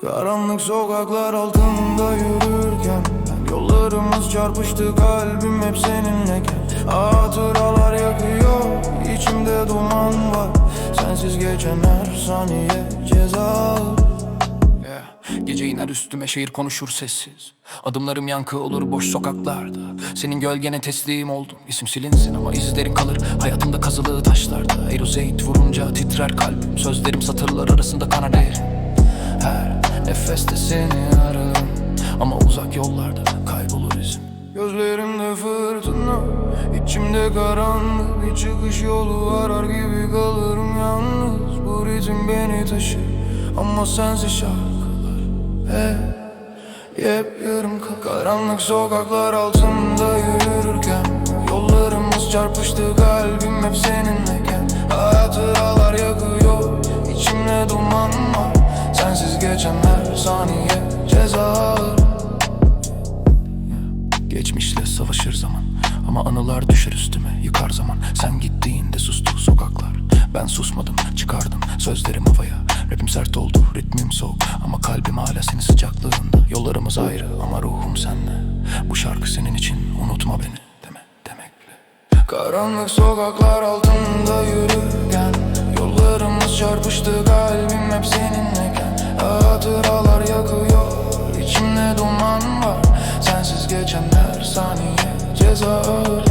Karanlık sokaklar altında yürürken Yollarımız çarpıştı kalbim hep seninleyken. Hatıralar yakıyor içimde duman var. Sensiz geçen her saniye ceza. Yeah. Gece iner üstüme şehir konuşur sessiz. Adımlarım yankı olur boş sokaklarda. Senin gölgene teslim oldum. İsim silinsin ama izlerin kalır. Hayatımda kazılı taşlarda. Erozeit vurunca titrer kalbim. Sözlerim satırlar arasında kanar derin Her nefeste seni ararım. Ama uzak yollarda kaybolur izim. Gözlerimde fırtına içimde karanlık. Bir çıkış yolu arar gibi kalırım yalnız. Bu ritim beni taşır Ama sensiz şarkılar Hep Yepyarım kal- Karanlık sokaklar altında yürürken Yollarımız çarpıştı kalbim hep seninleyken. Hatıralar geçen her saniye ceza Geçmişle savaşır zaman Ama anılar düşer üstüme yıkar zaman. Sen gittiğinde sustu sokaklar Ben susmadım çıkardım sözlerim havaya. Rapim sert oldu ritmim soğuk Ama kalbim hala senin sıcaklığında. Yollarımız ayrı ama ruhum sende Bu şarkı senin için unutma beni deme demekle. Karanlık sokaklar altında yürürken Yollarımız çarpıştı kalbim hep seninleyken Hatıralar yakıyor içimde duman var. Sensiz geçen her saniye ceza ağır